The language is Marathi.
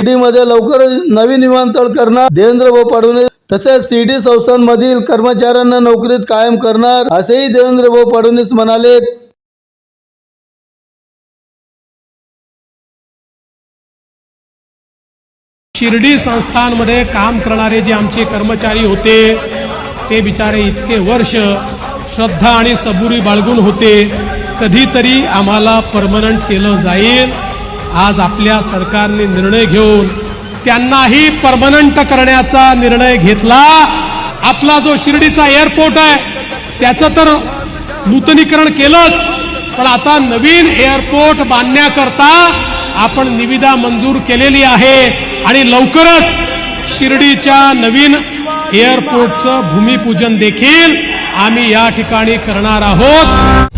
शिर्डीमध्ये लवकरच नवीन विमानतळ करणार देवेंद्र भाऊ फडणवीस. तसेच शिर्डी संस्थांमधील कर्मचाऱ्यांना नोकरीत कायम करणार असेही देवेंद्र भाऊ फडणवीस म्हणाले शिर्डी संस्थांमध्ये काम करणारे जे आमचे कर्मचारी होते ते बिचारे इतके वर्ष श्रद्धा आणि सबुरी बाळगून होते कधीतरी आम्हाला परमनंट केलं जाईल. आज आपल्या सरकारने निर्णय घेऊन त्यांनाही परमनंट करण्याचा निर्णय घेतला. आपला जो शिर्डीचा एअरपोर्ट आहे त्याचं तर नूतनीकरण केलंच. पण आता नवीन एअरपोर्ट बांधण्याकरता आपण निविदा मंजूर केलेली आहे. आणि लवकरच शिर्डीच्या नवीन एअरपोर्टचं भूमिपूजन देखील आम्ही या ठिकाणी करणार आहोत.